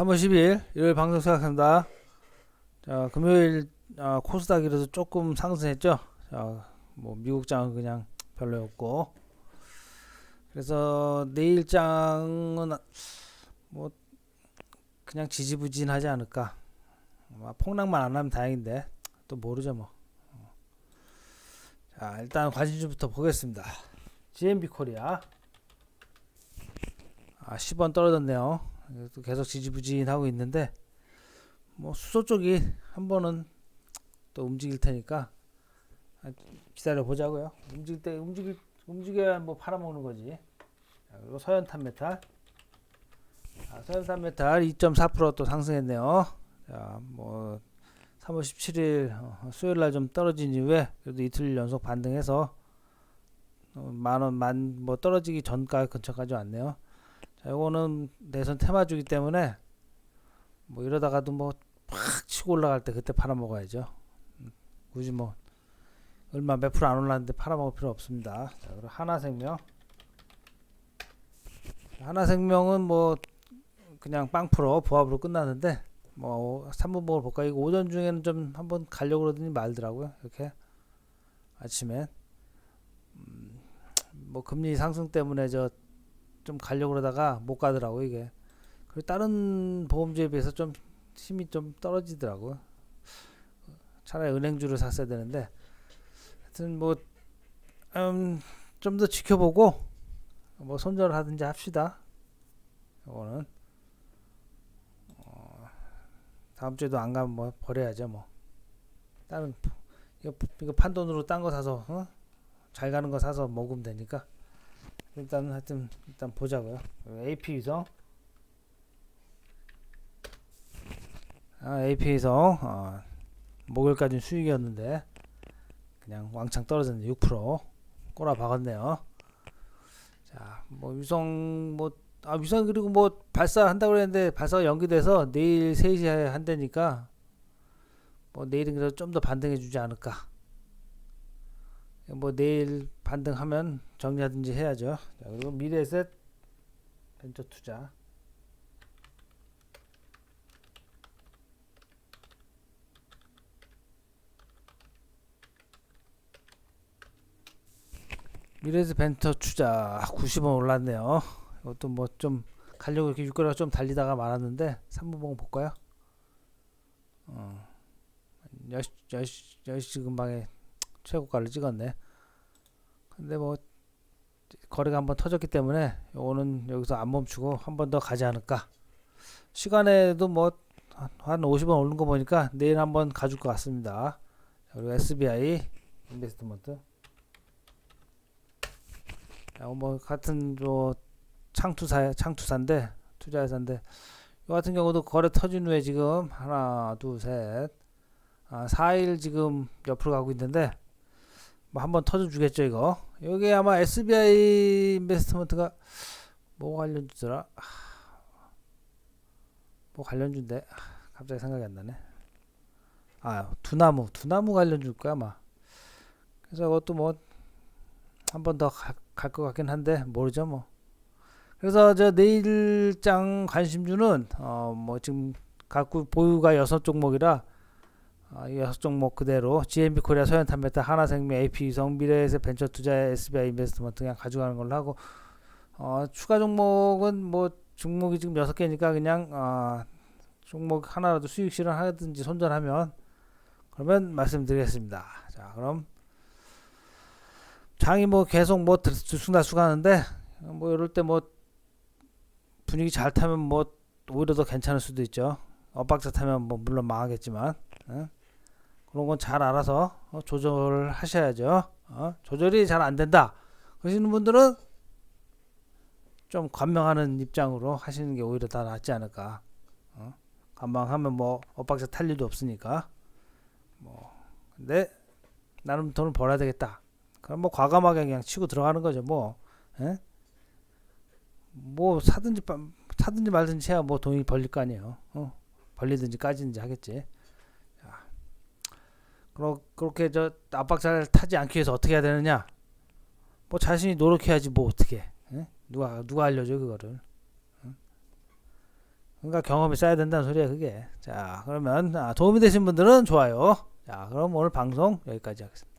3월 10일 일요일 방송 시작합니다. 자, 금요일 아, 코스닥 이라도 조금 상승했죠. 자, 뭐 미국장은 그냥 별로였고. 그래서 내일장은 뭐 그냥 지지부진하지 않을까. 아마 폭락만 안 하면 다행인데 또 모르죠 뭐. 자, 일단 관심주부터 보겠습니다. GMB 코리아. 아, 10원 떨어졌네요. 또 계속 지지부진하고 있는데 뭐 수소 쪽이 한 번은 또 움직일 테니까 기다려 보자고요. 움직일 때 움직일 움직여야 뭐 팔아먹는 거지. 자, 그리고 서현탄 메탈. 자, 서현탄 메탈 2.4%또 상승했네요. 자, 뭐 3월 17일 어, 수요일 날 좀 떨어진 이후에 그래도 이틀 연속 반등해서 어, 만원 만 뭐 떨어지기 전가 근처까지 왔네요. 자, 요거는 내선 테마주기 때문에 뭐 이러다가도 뭐 팍 치고 올라갈 때 그때 팔아 먹어야죠. 음, 굳이 뭐 얼마 몇 프로 안 올랐는데 팔아 먹을 필요 없습니다. 자, 그리고 하나생명. 하나생명은 뭐 그냥 빵 프로 보합으로 끝났는데 뭐 3분봉을 볼까 이거 오전 중에는 좀 한번 가려고 그러더니 말더라고요. 이렇게 아침에 음, 뭐 금리 상승 때문에 저 좀 가려고 그러다가 못 가더라고 이게. 그리고 다른 보험주에 비해서 좀 힘이 좀 떨어지더라고. 차라리 은행주를 샀어야 되는데 하여튼 뭐 음, 좀 더 지켜보고 뭐 손절을 하든지 합시다. 이거는 어, 다음 주에도 안 가면 뭐 버려야죠 뭐. 다른 이거, 이거 판돈으로 딴 거 사서 어? 잘 가는 거 사서 먹으면 되니까. 일단 하여튼 일단 보자고요. AP 위성. 아, AP 위성. 어, 목요일까지 수익이었는데 그냥 왕창 떨어졌는데 6% 꼬라 박았네요. 자, 뭐 위성 뭐 아, 위성 그리고 뭐 발사한다고 그랬는데 발사가 연기돼서 내일 3시에 한다니까 뭐 내일은 그래도 좀 더 반등해 주지 않을까. 뭐 내일 반등하면 정리하든지 해야죠. 자, 그리고 미래에셋 벤처 투자. 미래에셋 벤처 투자 90원 올랐네요. 이것도 뭐 좀 가려고 이렇게 육거리가 좀 달리다가 말았는데 3분봉 볼까요? 어. 10시, 10시, 10시 근방에 최고가를 찍었네. 근데 뭐 거래가 한번 터졌기 때문에 요거는 여기서 안 멈추고 한 번 더 가지 않을까. 시간에도 뭐 한 50원 오른 거 보니까 내일 한번 가줄 것 같습니다. 그리고 SBI 인베스트먼트. 뭐 같은 뭐 창투사 창투사인데 투자회사인데 이 같은 경우도 거래 터진 후에 지금 하나 둘셋 아, 4일 지금 옆으로 가고 있는데 뭐 한번 터져 주겠죠 이거? 여기 아마 SBI 인베스트먼트가 뭐 관련주더라? 뭐 관련주인데? 갑자기 생각이 안 나네. 아 두나무. 두나무 관련주일 거야 아마. 그래서 그것도 뭐 한 번 더 갈 것 같긴 한데 모르죠 뭐. 그래서 저 내일장 관심주는 어 뭐 지금 갖고 보유가 여섯 종목이라 여섯 종목 그대로 GMB 코리아 소연탄메타 하나생명 AP위성 미래에셋 벤처 투자 SBI 인베스트먼트 그냥 가져가는 걸로 하고 어, 추가 종목은 뭐 종목이 지금 여섯 개니까 그냥 어, 종목 하나라도 수익 실현하든지 손절하면 그러면 말씀드리겠습니다. 자 그럼 장이 뭐 계속 뭐 들쑥날쑥 하는데 뭐 이럴 때 뭐 분위기 잘 타면 뭐 오히려 더 괜찮을 수도 있죠. 엇박자 타면 뭐 물론 망하겠지만 어? 그런 건 잘 알아서 어, 조절을 하셔야죠. 어? 조절이 잘 안 된다. 그러시는 분들은 좀 관망하는 입장으로 하시는 게 오히려 더 낫지 않을까. 어? 관망하면 뭐 엇박자 탈 일도 없으니까. 뭐 근데 나름 돈을 벌어야 되겠다. 그럼 뭐 과감하게 그냥 치고 들어가는 거죠. 뭐, 에? 뭐 사든지 사든지 말든지 해야 뭐 돈이 벌릴 거 아니에요. 어? 벌리든지 까지든지 하겠지. 자, 그러, 그렇게 저 압박 잘 타지 않기 위해서 어떻게 해야 되느냐? 뭐 자신이 노력해야지 뭐 어떻게? 에? 누가 누가 알려줘 그거를? 응? 그러니까 경험이 쌓여야 된다는 소리야 그게. 자 그러면 아, 도움이 되신 분들은 좋아요. 자 그럼 오늘 방송 여기까지 하겠습니다.